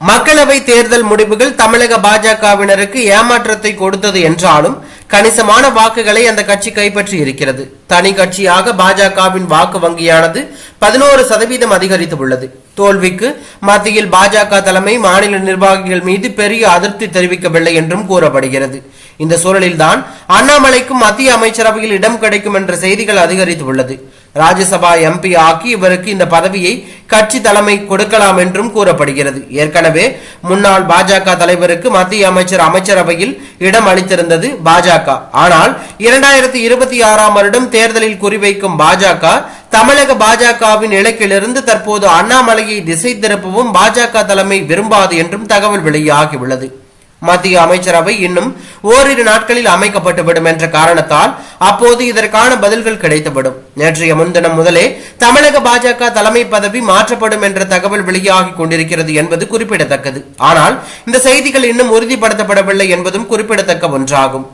மக்களவை தேர்தல் முடிவுகள் தமிழக பாஜகவினருக்கு ஏமாற்றத்தை கொடுத்தது என்றாலும் கணிசமான வாக்குகளை அந்த கட்சி கைப்பற்றி இருக்கிறது. தனி கட்சியாக பாஜகவின் வாக்கு வங்கியானது பதினோரு சதவீதம் அதிகரித்து உள்ளது. தோல்விக்கு மத்தியில் பாஜக தலைமை மாநில நிர்வாகிகள் மீது பெரிய அதிருப்தி தெரிவிக்கவில்லை என்றும் கூறப்படுகிறது. இந்த சூழலில்தான் அண்ணாமலைக்கும் மத்திய அமைச்சரவையில் இடம் கிடைக்கும் என்ற செய்திகள் அதிகரித்துள்ளது ராஜ்யசபா எம்பி ஆக்கி இவருக்கு இந்த பதவியை கட்சி தலைமை கொடுக்கலாம் என்றும் கூறப்படுகிறது. ஏற்கனவே முன்னாள் பாஜக தலைவருக்கு மத்திய அமைச்சர் அமைச்சரவையில் இடம் அளித்திருந்தது பாஜக. ஆனால் இரண்டாயிரத்தி இருபத்தி ஆறாம் வருடம் தேர்தலில் குறிவைக்கும் பாஜக தமிழக பாஜகவின் இலக்கிலிருந்து தற்போது அண்ணாமலையை திசை திருப்பவும் பாஜக தலைமை விரும்பாது என்றும் தகவல் வெளியாகியுள்ளது. மத்திய அமைச்சரவை இன்னும் ஓரிரு நாட்களில் அமைக்கப்பட்டுவிடும் என்ற காரணத்தால் அப்போது இதற்கான பதில்கள் கிடைத்துவிடும். நேற்றைய முன்தினம் முதலே தமிழக பாஜக தலைமை பதவி மாற்றப்படும் என்ற தகவல் வெளியாகி கொண்டிருக்கிறது என்பது குறிப்பிடத்தக்கது. ஆனால் இந்த செய்திகள் இன்னும் உறுதிப்படுத்தப்படவில்லை என்பதும் குறிப்பிடத்தக்க ஒன்றாகும்.